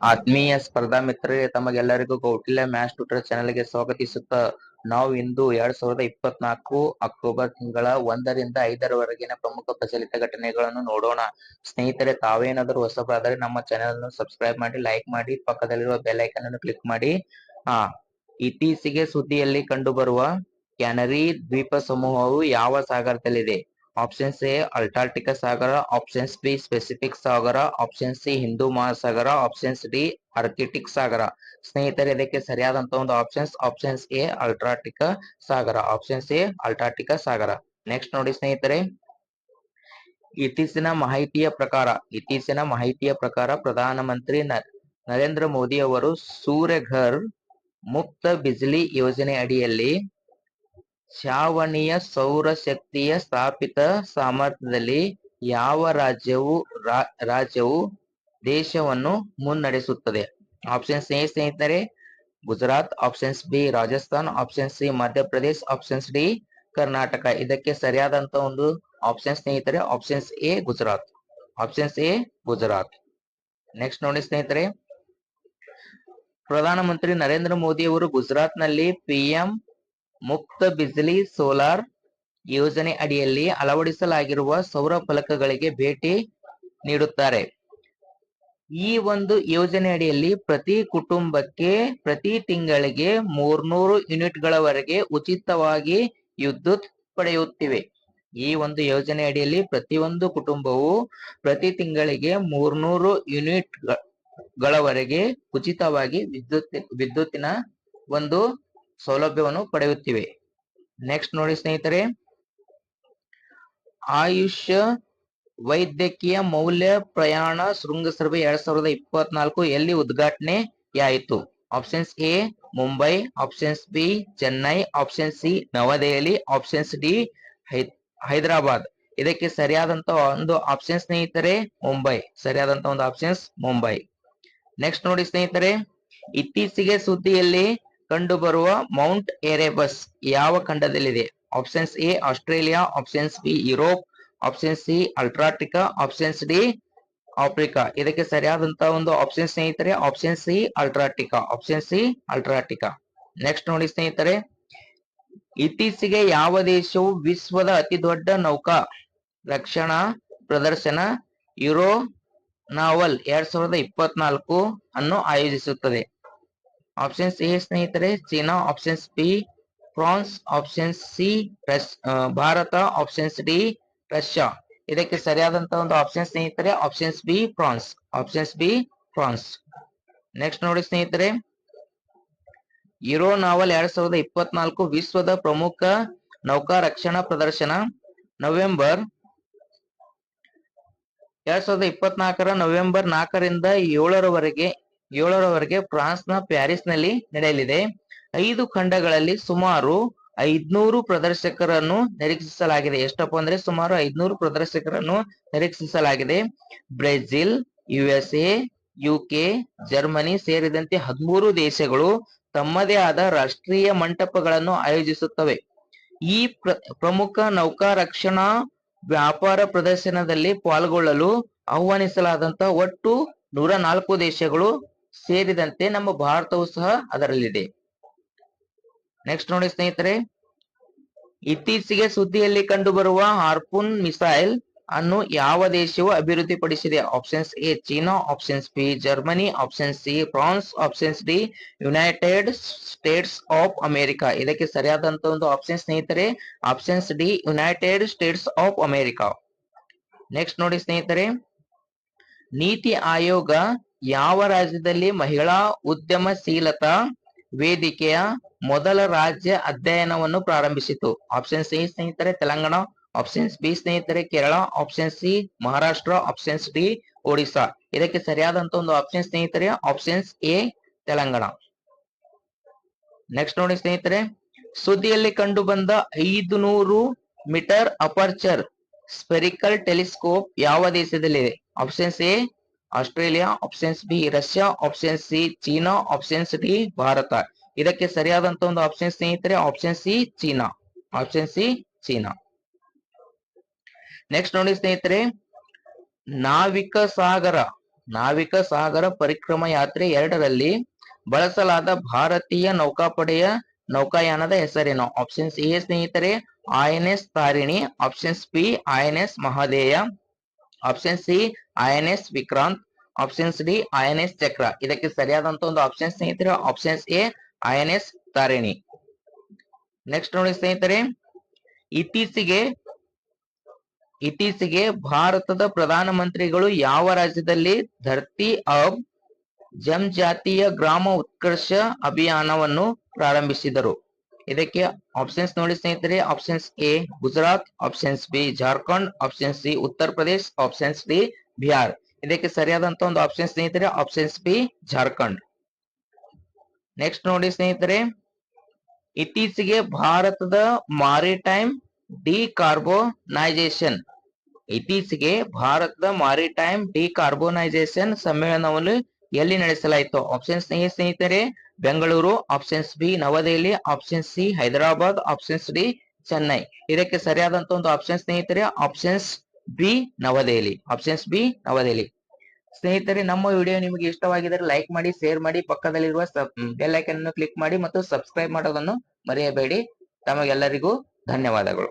ಆತ್ಮೀಯ ಸ್ಪರ್ಧಾ ಮಿತ್ರರೇ, ತಮಗೆಲ್ಲರಿಗೂ ಕೌಟಿಲ್ಯ ಮ್ಯಾಥ್ಸ್ ಟ್ಯೂಟರ್ ಚಾನೆಲ್ಗೆ ಸ್ವಾಗತಿಸುತ್ತ ನಾವು ಇಂದು ಎರಡ್ ಸಾವಿರದ ಇಪ್ಪತ್ನಾಲ್ಕು ಅಕ್ಟೋಬರ್ ತಿಂಗಳ ಒಂದರಿಂದ ಐದರವರೆಗಿನ ಪ್ರಮುಖ ಪ್ರಚಲಿತ ಘಟನೆಗಳನ್ನು ನೋಡೋಣ. ಸ್ನೇಹಿತರೆ, ತಾವೇನಾದರೂ ಹೊಸಬರಾದರೆ ನಮ್ಮ ಚಾನೆಲ್ ಅನ್ನು ಸಬ್ಸ್ಕ್ರೈಬ್ ಮಾಡಿ, ಲೈಕ್ ಮಾಡಿ, ಪಕ್ಕದಲ್ಲಿರುವ ಬೆಲ್ ಐಕನ್ ಅನ್ನು ಕ್ಲಿಕ್ ಮಾಡಿ. ಆ, ಇತ್ತೀಚೆಗೆ ಸುದ್ದಿಯಲ್ಲಿ ಕಂಡುಬರುವ ಕ್ಯಾನರಿ ದ್ವೀಪ ಸಮೂಹವು ಯಾವ ಸಾಗರದಲ್ಲಿದೆ? ಆಪ್ಷನ್ಸ್ ಎ ಅಲ್ಟಾರ್ಟಿಕಾ ಸಾಗರ ಆಪ್ಷನ್ಸ್ ಬಿ ಸ್ಪೆಸಿಫಿಕ್ ಸಾಗರ ಆಪ್ಷನ್ ಸಿ ಹಿಂದೂ ಮಹಾಸಾಗರ ಆಪ್ಷನ್ಸ್ ಡಿ ಆರ್ಕಿಟಿಕ್ ಸಾಗರ ಸ್ನೇಹಿತರೆ, ಇದಕ್ಕೆ ಸರಿಯಾದಂತ ಒಂದು ಆಪ್ಷನ್ಸ್ ಆಪ್ಷನ್ಸ್ ಎ ಅಲ್ಟಾರ್ಟಿಕಾ ಸಾಗರ ಆಪ್ಷನ್ಸ್ ಎ ಅಲ್ಟಾರ್ಟಿಕಾ ಸಾಗರ ನೆಕ್ಸ್ಟ್ ನೋಡಿ ಸ್ನೇಹಿತರೆ, ಇತ್ತೀಚಿನ ಮಾಹಿತಿಯ ಪ್ರಕಾರ, ಇತ್ತೀಚಿನ ಮಾಹಿತಿಯ ಪ್ರಕಾರ ಪ್ರಧಾನಮಂತ್ರಿ ನರೇಂದ್ರ ಮೋದಿ ಅವರು ಸೂರ್ಯಘರ್ ಮುಕ್ತ ಬಿಜ್ಲಿ ಯೋಜನೆ ಅಡಿಯಲ್ಲಿ ಛಾವಣಿಯ ಸೌರಶಕ್ತಿಯ ಸ್ಥಾಪಿತ ಸಾಮರ್ಥ್ಯದಲ್ಲಿ ಯಾವ ರಾಜ್ಯವು ರಾಜ್ಯವು ದೇಶವನ್ನು ಮುನ್ನಡೆಸುತ್ತದೆ? ಆಪ್ಷನ್ಸ್ ಎ ಸ್ನೇಹಿತರೆ, Gujarat. Options B Rajasthan. Option C Madhya Pradesh. Options D Karnataka. ಇದಕ್ಕೆ ಸರಿಯಾದಂತ ಒಂದು ಆಪ್ಷನ್ ಸ್ನೇಹಿತರೆ. Options A Gujarat. Options A Gujarat. Next ನೋಡಿ, ಸ್ನೇಹಿತರೆ. ಪ್ರಧಾನಮಂತ್ರಿ ನರೇಂದ್ರ ಮೋದಿ ಅವರು ಗುಜರಾತ್ನಲ್ಲಿ ಪಿಎಂ ಮುಕ್ತ ಬಿಜ್ಲಿ ಸೋಲಾರ್ ಯೋಜನೆ ಅಡಿಯಲ್ಲಿ ಅಳವಡಿಸಲಾಗಿರುವ ಸೌರ ಫಲಕಗಳಿಗೆ ಭೇಟಿ ನೀಡುತ್ತಾರೆ. ಈ ಒಂದು ಯೋಜನೆ ಅಡಿಯಲ್ಲಿ ಪ್ರತಿ ಕುಟುಂಬಕ್ಕೆ ಪ್ರತಿ ತಿಂಗಳಿಗೆ ಮೂರ್ನೂರು ಯೂನಿಟ್ ಗಳವರೆಗೆ ಉಚಿತವಾಗಿ ವಿದ್ಯುತ್ ಪಡೆಯುತ್ತಿವೆ. ಈ ಒಂದು ಯೋಜನೆ ಅಡಿಯಲ್ಲಿ ಪ್ರತಿಯೊಂದು ಕುಟುಂಬವು ಪ್ರತಿ ತಿಂಗಳಿಗೆ ಮೂರ್ನೂರು ಯೂನಿಟ್ ಗಳವರೆಗೆ ಉಚಿತವಾಗಿ ವಿದ್ಯುತ್, ವಿದ್ಯುತ್ತಿನ ಒಂದು ಸೌಲಭ್ಯವನ್ನು ಪಡೆಯುತ್ತಿವೆ. ನೆಕ್ಸ್ಟ್ ನೋಡಿ ಸ್ನೇಹಿತರೆ. ಆಯುಷ್ಯ ವೈದ್ಯಕೀಯ ಮೌಲ್ಯ ಪ್ರಯಾಣ ಶೃಂಗಸಭೆ ಎರಡ್ ಸಾವಿರದ ಇಪ್ಪತ್ನಾಲ್ಕು ಎಲ್ಲಿ ಉದ್ಘಾಟನೆಯಾಯಿತು? Options A Mumbai options B Chennai option C Navadehali options D Hyderabad. ಇದಕ್ಕೆ ಸರಿಯಾದಂತ ಒಂದು ಆಪ್ಷನ್ ಸ್ನೇಹಿತರೆ ಮುಂಬೈ ಸರಿಯಾದಂತ ಒಂದು ಆಪ್ಷನ್ಸ್ ಮುಂಬೈ ನೆಕ್ಸ್ಟ್ ನೋಡಿ ಸ್ನೇಹಿತರೆ. ಇತ್ತೀಚೆಗೆ ಸುದ್ದಿಯಲ್ಲಿ ಕಂಡುಬರುವ ಮೌಂಟ್ ಎರೆಬಸ್ ಯಾವ ಖಂಡದಲ್ಲಿದೆ? Options A, Australia, options B, Europe option C Antarctica options D, Africa. ಇದಕ್ಕೆ ಸರಿಯಾದಂತಹ ಒಂದು ಆಪ್ಷನ್ ಸ್ನೇಹಿತರೆ option C Antarctica option C Antarctica next ನೋಡಿ ಸ್ನೇಹಿತರೆ. ಇತ್ತೀಚೆಗೆ ಯಾವ ದೇಶವು ವಿಶ್ವದ ಅತಿ ದೊಡ್ಡ ನೌಕಾ, ರಕ್ಷಣಾ, ಪ್ರದರ್ಶನ ಯುರೋ ನಾವಲ್ ಎರಡ್ ಸಾವಿರದ ಇಪ್ಪತ್ನಾಲ್ಕು ಅನ್ನು ಆಯೋಜಿಸುತ್ತದೆ? ಆಪ್ಷನ್ಸ್ ಎ ಸ್ನೇಹಿತರೆ China options B France options C ಆ, ಭಾರತ ಆಪ್ಷನ್ಸ್ ಡಿ ರಷ್ಯಾ ಇದಕ್ಕೆ ಸರಿಯಾದಂತ ಒಂದು ಆಪ್ಷನ್ ಸ್ನೇಹಿತರೆ options B France options B France next ನೋಡಿ ಸ್ನೇಹಿತರೆ ಯುರೋ ನಾವಲ್ ಎರಡ್ ಸಾವಿರದ ಇಪ್ಪತ್ನಾಲ್ಕು ವಿಶ್ವದ ಪ್ರಮುಖ ನೌಕಾ ರಕ್ಷಣಾ ಪ್ರದರ್ಶನ ನವೆಂಬರ್ ಎರಡ್ ಸಾವಿರದ ಇಪ್ಪತ್ನಾಲ್ಕರ ನವೆಂಬರ್ ನಾಲ್ಕರಿಂದ ಏಳರವರೆಗೆ ಏಳರವರೆಗೆ ಪ್ಯಾರಿಸ್ನಲ್ಲಿ ನಡೆಯಲಿದೆ. ಐದು ಖಂಡಗಳಲ್ಲಿ ಸುಮಾರು ಐದ್ನೂರು ಪ್ರದರ್ಶಕರನ್ನು ನಿರೀಕ್ಷಿಸಲಾಗಿದೆ. ಎಷ್ಟಪ್ಪ ಅಂದ್ರೆ ಸುಮಾರು ಐದ್ನೂರು ಪ್ರದರ್ಶಕರನ್ನು ನಿರೀಕ್ಷಿಸಲಾಗಿದೆ. ಬ್ರೆಜಿಲ್, ಯುಎಸ್ಎ, ಯುಕೆ, ಜರ್ಮನಿ ಸೇರಿದಂತೆ ಹದಿಮೂರು ದೇಶಗಳು ತಮ್ಮದೇ ಆದ ರಾಷ್ಟ್ರೀಯ ಮಂಟಪಗಳನ್ನು ಆಯೋಜಿಸುತ್ತವೆ. ಈ ಪ್ರ- ಪ್ರಮುಖ ನೌಕಾ ರಕ್ಷಣಾ ವ್ಯಾಪಾರ ಪ್ರದರ್ಶನದಲ್ಲಿ ಪಾಲ್ಗೊಳ್ಳಲು ಆಹ್ವಾನಿಸಲಾದಂತ ಒಟ್ಟು ನೂರ ನಾಲ್ಕು ದೇಶಗಳು ಸೇರಿದಂತೆ ನಮ್ಮ ಭಾರತವು ಸಹ ಅದರಲ್ಲಿದೆ. ನೆಕ್ಸ್ಟ್ ನೋಡಿ ಸ್ನೇಹಿತರೆ. ಇತ್ತೀಚೆಗೆ ಸುದ್ದಿಯಲ್ಲಿ ಕಂಡುಬರುವ ಹಾರ್ಪುನ್ ಮಿಸೈಲ್ ಅನ್ನು ಯಾವ ದೇಶವು ಅಭಿವೃದ್ಧಿಪಡಿಸಿದೆ? Options A China. Options B Germany. Option C France. Options D United States of America ಇದಕ್ಕೆ ಸರಿಯಾದಂತ ಒಂದು ಆಪ್ಷನ್ ಸ್ನೇಹಿತರೆ. Options D United States of America next ನೋಡಿ ಸ್ನೇಹಿತರೆ. ನೀತಿ ಆಯೋಗ ಯಾವ ರಾಜ್ಯದಲ್ಲಿ ಮಹಿಳಾ ಉದ್ಯಮಶೀಲತಾ ವೇದಿಕೆಯ ಮೊದಲ ರಾಜ್ಯ ಅಧ್ಯಯನವನ್ನು ಪ್ರಾರಂಭಿಸಿತು? ಆಪ್ಷನ್ ಸಿ ಸ್ನೇಹಿತರೆ, ತೆಲಂಗಾಣ. ಆಪ್ಷನ್ಸ್ ಬಿ ಸ್ನೇಹಿತರೆ, Kerala. Option C Maharashtra. Options D Odisha ಇದಕ್ಕೆ ಸರಿಯಾದಂತ ಒಂದು ಆಪ್ಷನ್ ಸ್ನೇಹಿತರೆ ಆಪ್ಷನ್ಸ್ ಎ ತೆಲಂಗಾಣ. ನೆಕ್ಸ್ಟ್ ನೋಡಿ ಸ್ನೇಹಿತರೆ, ಸುದ್ದಿಯಲ್ಲಿ ಕಂಡು ಬಂದ ಐದು ನೂರು ಮೀಟರ್ ಅಪರ್ಚರ್ ಸ್ಪೆರಿಕಲ್ ಟೆಲಿಸ್ಕೋಪ್ ಯಾವ ದೇಶದಲ್ಲಿದೆ? Options A Australia options B Russia option C China options D Bharat. ಇದಕ್ಕೆ ಸರಿಯಾದಂತ ಒಂದು ಆಪ್ಷನ್ ಸ್ನೇಹಿತರೆ option C China option C China. Next ನೋಡಿ ಸ್ನೇಹಿತರೆ, ನಾವಿಕ ಸಾಗರ ನಾವಿಕ ಸಾಗರ ಪರಿಕ್ರಮ ಯಾತ್ರೆ ಎರಡರಲ್ಲಿ ಬಳಸಲಾದ ಭಾರತೀಯ ನೌಕಾಪಡೆಯ ನೌಕಾಯಾನದ ಹೆಸರೇನು? ಆಪ್ಷನ್ಸ್ ಎ ಸ್ನೇಹಿತರೆ I S Tarini options B I Mahadeya option C I N S Vikrant options D I N S Chakra ಇದಕ್ಕೆ ಸರಿಯಾದಂತ ಒಂದು ಆಪ್ಷನ್ ಸ್ನೇಹಿತರೆ options A I N S Tarini next ನೋಡಿ ಸ್ನೇಹಿತರೆ, ಇತ್ತೀಚೆಗೆ ಇತ್ತೀಚೆಗೆ ಭಾರತದ ಪ್ರಧಾನಮಂತ್ರಿಗಳು ಯಾವ ರಾಜ್ಯದಲ್ಲಿ ಧರ್ತಿ ಅಬ್ ಜನಜಾತಿಯ ಗ್ರಾಮ ಉತ್ಕರ್ಷ ಅಭಿಯಾನವನ್ನು ಪ್ರಾರಂಭಿಸಿದರು? ಇದಕ್ಕೆ ಆಪ್ಷನ್ಸ್ ನೋಡಿ ಸ್ನೇಹಿತರೆ options A Gujarat options B Jharkhand options C Uttar Pradesh options D Bihar. ಇದಕ್ಕೆ ಸರಿಯಾದಂತ ಒಂದು ಆಪ್ಷನ್ ಸ್ನೇಹಿತರೆ ಆಪ್ಷನ್ಸ್ ಬಿ ಜಾರ್ಖಂಡ್. ನೆಕ್ಸ್ಟ್ ನೋಡಿ ಸ್ನೇಹಿತರೆ, ಇತ್ತೀಚೆಗೆ ಭಾರತದ ಮಾರಿಟೈಮ್ ಡಿಕಾರ್ಬೋನೈಸೇಷನ್ ಇತ್ತೀಚೆಗೆ ಭಾರತದ ಮಾರಿಟೈಮ್ ಡಿಕಾರ್ಬೋನೈಸೇಷನ್ ಸಮ್ಮೇಳನವನ್ನು ಎಲ್ಲಿ ನಡೆಸಲಾಯಿತು? ಆಪ್ಷನ್ ಸ್ನೇಹಿತರೆ Bengaluru options B Navadehali options C Hyderabad options D Chennai. ಇದಕ್ಕೆ ಸರಿಯಾದಂತ ಒಂದು ಆಪ್ಷನ್ ಸ್ನೇಹಿತರೆ options B Navadehali. Options B Navadehali. ಸ್ನೇಹಿತರೆ ನಮ್ಮ ವಿಡಿಯೋ ನಿಮಗೆ ಇಷ್ಟವಾಗಿದ್ದರೆ ಲೈಕ್ ಮಾಡಿ ಶೇರ್ ಮಾಡಿ ಪಕ್ಕದಲ್ಲಿರುವ ಬೆಲ್ ಐಕನ್ ಅನ್ನು ಕ್ಲಿಕ್ ಮಾಡಿ ಮತ್ತು ಸಬ್ಸ್ಕ್ರೈಬ್ ಮಾಡೋದನ್ನು ಮರೆಯಬೇಡಿ. ತಮಗೆಲ್ಲರಿಗೂ ಧನ್ಯವಾದಗಳು.